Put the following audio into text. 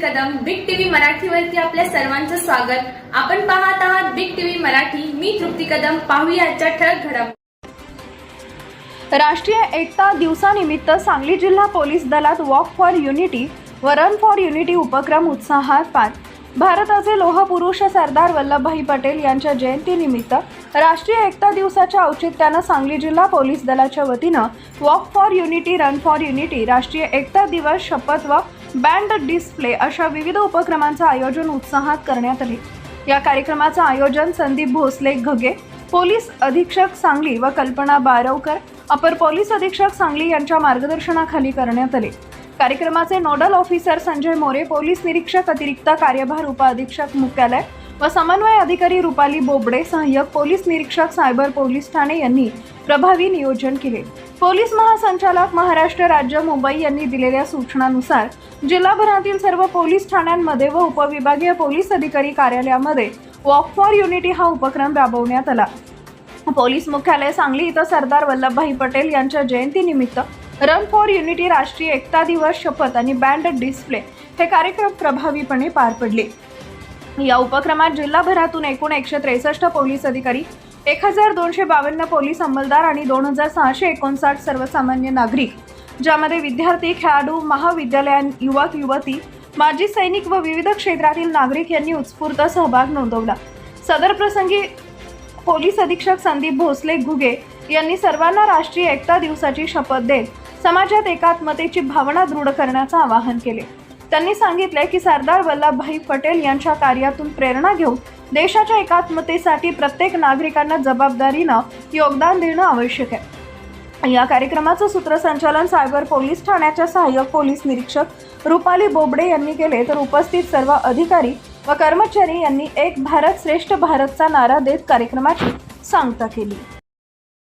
मराठीवरती आपल्या सर्वांचं स्वागत. आपण पाहत आहात बिग टीव्ही मराठी. मी तृप्ती कदम. पाहूया आजच्या ठळक घडम राष्ट्रीय एकता दिवसानिमित्त सांगली जिल्हा पोलीस दलात वॉक फॉर युनिटी व रन फॉर युनिटी उपक्रम उत्साहात पार. भारताचे लोहपुरुष सरदार वल्लभभाई पटेल यांच्या जयंतीनिमित्त राष्ट्रीय एकता दिवसाच्या औचित्यानं सांगली जिल्हा पोलीस दलाच्या वतीनं walk for unity run for unity राष्ट्रीय एकता दिवस शपथ व बँड डिस्प्ले अशा विविध उपक्रमांचं आयोजन उत्साहात करण्यात आले. या कार्यक्रमाचं आयोजन संदीप भोसले घगे पोलीस अधीक्षक सांगली व कल्पना बारवकर अपर पोलीस अधीक्षक सांगली यांच्या मार्गदर्शनाखाली करण्यात आले. कार्यक्रमाचे nodal officer Sanjay More police निरीक्षक अतिरिक्त कार्यभार उपअधीक्षक मुख्यालय व समन्वय अधिकारी रुपाली बोबडे सहाय्यक पोलीस निरीक्षक सायबर पोलीस ठाणे यांनी प्रभावी नियोजन केले. पोलीस महासंचालक महाराष्ट्र राज्य मुंबई यांनी दिलेल्या सूचनानुसार जिल्हाभरातील सर्व पोलीस ठाण्यांमध्ये व उपविभागीय पोलीस अधिकारी कार्यालयामध्ये वॉक फॉर युनिटी हा उपक्रम राबवण्यात आला. पोलीस मुख्यालय सांगली इथं सरदार वल्लभभाई पटेल यांच्या जयंतीनिमित्त रन फॉर युनिटी राष्ट्रीय एकता दिवस शपथ आणि बँड डिस्प्ले हे कार्यक्रम प्रभावीपणे पार पडले. या उपक्रमात जिल्हाभरातून एकूण एकशे त्रेसष्ट पोलीस अधिकारी एक हजार दोनशे बावन्न पोलीस अंमलदार आणि दोन हजार सहाशे एकोणसाठ सर्वसामान्य नागरिक ज्यामध्ये विद्यार्थी खेळाडू महाविद्यालयान युवक युवती माजी सैनिक व विविध क्षेत्रातील नागरिक यांनी उत्स्फूर्त सहभाग नोंदवला. सदर प्रसंगी पोलीस अधीक्षक संदीप भोसले घुगे यांनी सर्वांना राष्ट्रीय एकता दिवसाची शपथ देत समाजात एकात्मतेची भावना दृढ करण्याचं आवाहन केले. त्यांनी सांगितले की सरदार वल्लभभाई पटेल यांच्या कार्यातून प्रेरणा घेऊन देशाच्या एकात्मतेसाठी प्रत्येक नागरिकांना जबाबदारीनं योगदान देणं आवश्यक आहे. या कार्यक्रमाचं सूत्रसंचालन सायबर पोलीस ठाण्याच्या सहाय्यक पोलीस निरीक्षक रुपाली बोबडे यांनी केले. तर उपस्थित सर्व अधिकारी व कर्मचारी यांनी एक भारत श्रेष्ठ भारतचा नारा देत कार्यक्रमाची सांगता केली.